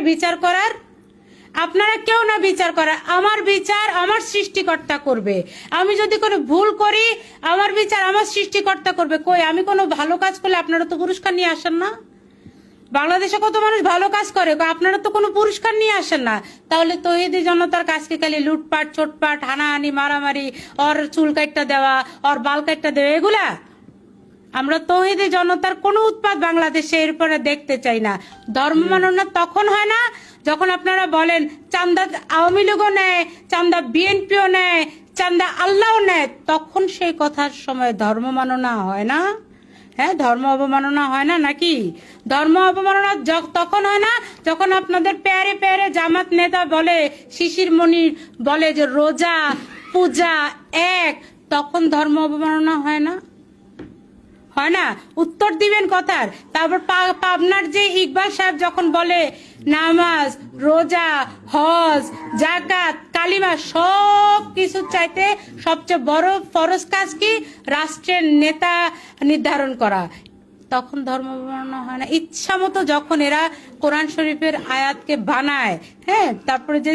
বিচার করার? আপনারা কেউ না বিচার করার। আমার বিচার আমার সৃষ্টিকর্তা করবে। আমি যদি কোনো ভুল করি, আমার বিচার আমার সৃষ্টিকর্তা করবে। কই, আমি কোনো ভালো কাজ করলে আপনারা তো পুরস্কার নিয়ে আসেন না? বাংলাদেশে কত মানুষ ভালো কাজ করে? আপনারা তো কোনো পুরস্কার নিয়ে আসেন না। তাহলে তহিদি জনতার কাজকে খালি লুটপাট চোটপাট হানাহানি, মারামারি, ওর চুল কাটটা দেওয়া, ওর বাল কাটটা দেওয়া, এগুলা? আমরা তৌহিদি জনতার কোনো উৎপাদ বাংলাদেশে এরপরে দেখতে চাই না। ধর্ম মাননা তখন হয় না যখন আপনারা বলেন চান্দা আওয়ামী লীগও নেয় চান্দা বিএনপিও নেয় চান্দা আল্লাহও নেয় তখন সেই কথার সময় ধর্ম মাননা হয় না। হ্যাঁ ধর্ম অবমাননা হয় না নাকি? ধর্ম অবমাননা তখন হয় না যখন আপনাদের প্যারে প্যারে জামাত নেতা বলে শিশির মনির বলে যে রোজা পূজা এক তখন ধর্ম অবমাননা হয় না। হয় না? উত্তর দিবেন কথার। তারপর পাবনার যে ইকবাল সাহেব যখন বলে, নামাজ, রোজা, হজ জাকাত কালিমা সব কিছু চাইতে সবচেয়ে বড় ফরজ কাজ কি? রাষ্ট্রের নেতা নির্ধারণ করা। তখন ধর্ম বর্ণনা হয় না। ইচ্ছা মতো যখন এরা কোরআন শরীফের আয়াতকে বানায় হ্যাঁ তারপরে যে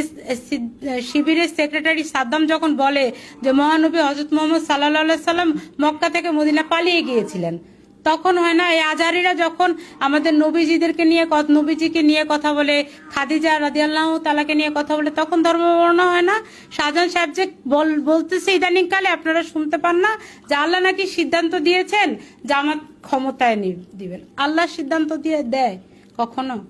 শিবিরের সেক্রেটারি সাদ্দাম যখন বলে যে মহানবী হজরত মোহাম্মদ সাল্লাহ সাল্লাম মক্কা থেকে মদিনা পালিয়ে গিয়েছিলেন তখন হয় না, এই আজারিরা যখন আমাদের নবীজিদেরকে নিয়ে নবীজিকে নিয়ে কথা বলে, খাদিজা রাদিয়াল্লাহ তালাকে নিয়ে কথা বলে, তখন ধর্ম বর্ণনা হয় না। শাহজাহান সাহেব যে বল- বলতেছে ইদানিং কালে আপনারা শুনতে পান না, যে আল্লাহ নাকি সিদ্ধান্ত দিয়েছেন জামাত ক্ষমতায় নি- দিবেন। আল্লাহ সিদ্ধান্ত দিয়ে দেয়, কখনো?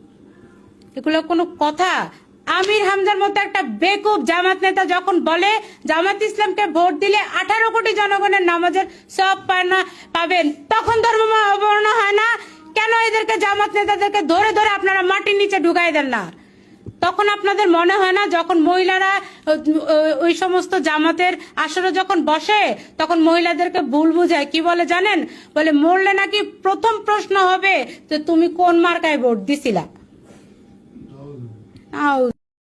এগুলো কোনো কথা। আমির হামজার মতো একটা বেকুব জামাত নেতা যখন বলে জামাত ইসলামকে ভোট দিলে আঠারো কোটি জনগণের নামাজের সব পায় না পাবেন, তখন ধর্ম অবমাননা হয় না। কেন এদেরকে জামাত নেতাদেরকে ধরে ধরে আপনারা মাটির নিচে ঢুকাই দেন না? তখন আপনাদের মনে হয় না যখন মহিলারা ওই সমস্ত জামাতের আসরে যখন বসে, তখন মহিলাদেরকে ভুল বুঝায়। কি বলে জানেন? বলে, মরলে নাকি প্রথম প্রশ্ন হবে যে তুমি কোন মার্কায় ভোট দিছিলা?